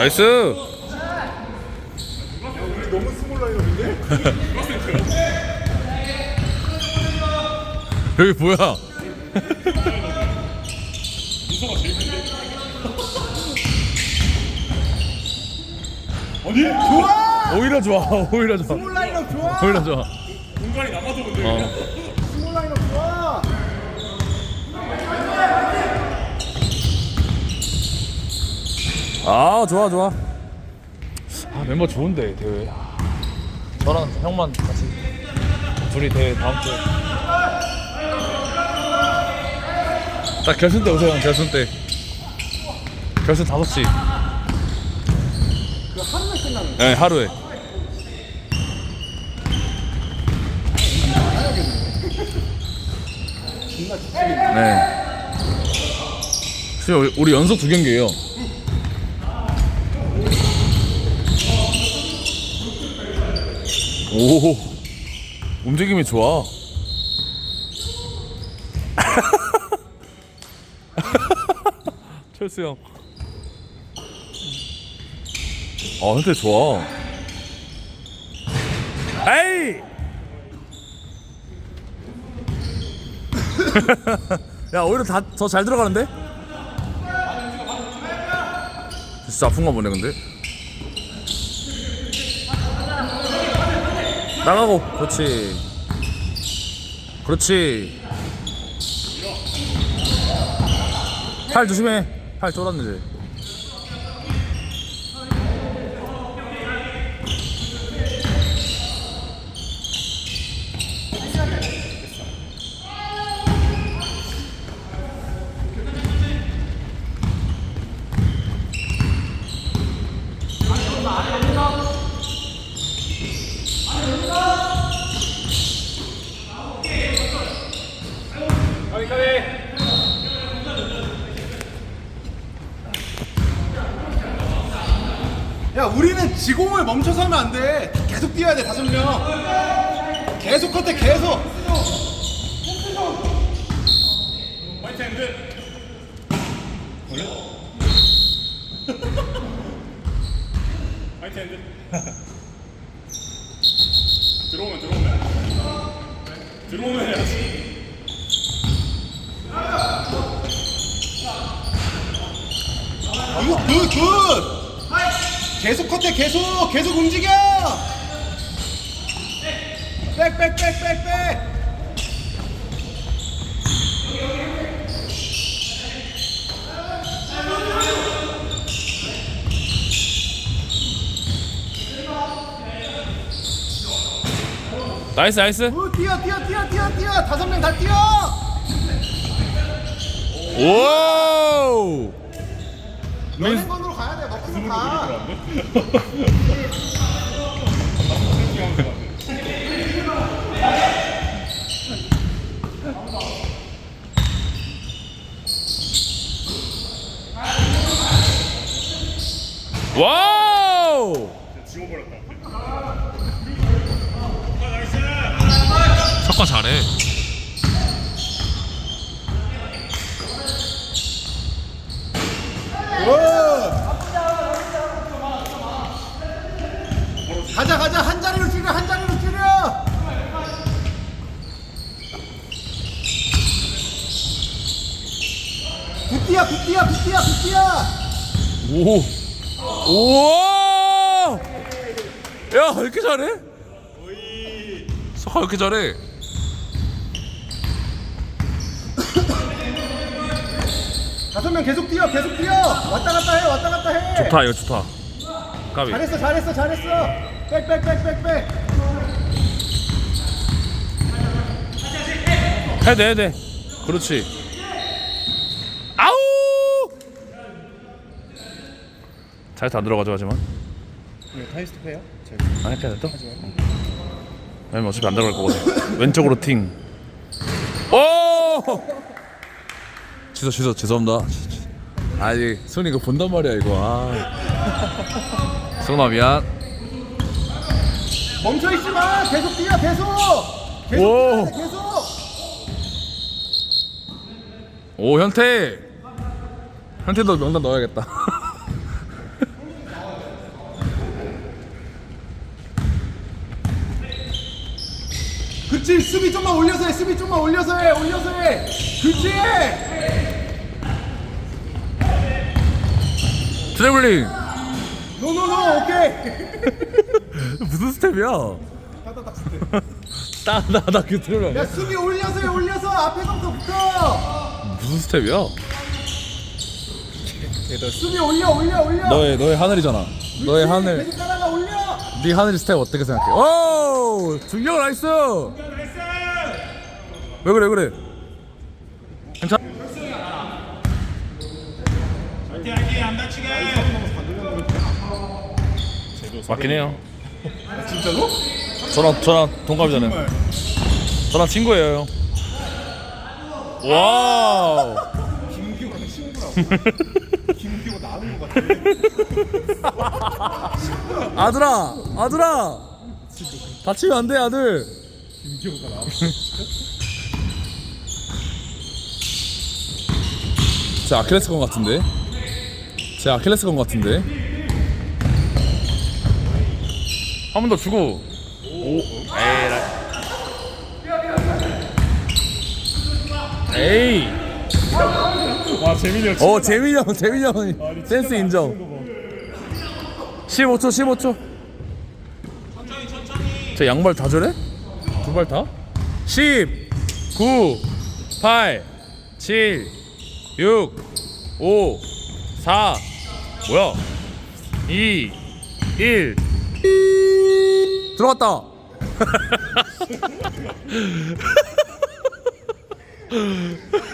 나이스. 너무 스몰 라인업인데? 여기 뭐야? 아니 좋아! 오히려 좋아. 오히려 좋아. 스몰 라인업 좋아! 오히려 좋아. 공간이 남아도 근데 어. 스몰 라인업 좋아! 아 좋아 좋아. 아 멤버 좋은데 대회. 아, 저랑 형만 같이 둘이 대회 다음 주에. 딱 결승 때 오세요 형 결승 때. 결승 5시. 그 하루에 끝나는 네 하루에. 네. 지금 우리- 우리 연속 두 경기예요. 오, 움직임이 좋아. 철수 형. 아, 근데 좋아. 에이! 야 오히려 다 더 잘 들어가는데? 진짜 아픈가 보네 근데 나가고. 그렇지. 그렇지. 팔 조심해. 팔 쫄았는데 야 우리는 지공을 멈춰서 하면 안 돼. 계속 뛰어야 돼 다섯 명. 계속 컷해 계속. 화이트 핸드 들어오면 들어오면. 들어오면 해야지 이거 굿 굿! 계속 컷해 계속 계속 움직여! 백 백 백 백백! 나이스 나이스. 오 뛰어 뛰어 뛰어 뛰어 뛰어! 다섯 명 다 뛰어! 오 연행건으로 가야 돼. 먹고서 가. 와우! 지워버렸다. 석과 잘해 가자 가자 한 자리로 줄여 한 자리로 줄여 굿띠야 굿띠야 굿띠야 굿띠야. 오. 우와! 야 왜 이렇게 잘해? 석화 왜 이렇게 잘해? 다섯 명 계속 뛰어 계속 뛰어. 왔다 갔다 해 왔다 갔다 해. 좋다 이거 좋다. 까비. 잘했어 잘했어 잘했어. 백백백백백. 해돼 해돼. 그렇지 아우 잘안 들어가죠 하지만? 타이스트 패요? 안 할게 또? 왜냐면 어차피 안 들어갈 거거든. 왼쪽으로 팅. 오! 취소 취소. 죄송합니다. 아니 손이 이거 본단 말이야 이거. 아. 승훈아 미안. 멈춰 있지 마! 계속 뛰어 계속! 계속 오. 뛰어야 돼, 계속! 오 현태! 현태도 명단 넣어야겠다 그치 수비 좀만 올려서 해 수비 좀만 올려서 해 올려서 해 그치 트래블링 노노노 오케이 무슨 스텝이야? 따다다 그 트래블 야 수비 올려서 해 올려서 앞에서부터 붙어 무슨 스텝이야? 수비 올려 올려 올려 너의 너의 하늘이잖아. 너의 그치? 하늘. 계속 따라가 올려 네 하늘 스텝 어떻게 생각해? 오 중경 나이스. 왜 그래 왜 그래? 괜찮? 맞긴 해요. 진짜로? 저랑 저랑 동갑이잖아요. 저랑 친구예요. 형. 와우. 친구라고 김기호 나은 거 같아 아들아 아들아. 다치면 안 돼 아들. 김기호가 나은 제 아킬레스 건 같은데. 제 아킬레스 건 같은데. 한 번 더 주고. 오. 에이. 에이. 와 재민이 형 어 재민이 형, 재민이 형 센스 인정. 15초, 15초. 저 양발 다 저래? 두 발 다? 10, 9, 8, 7, 6, 5, 4, 뭐야? 2, 1. 들어갔다.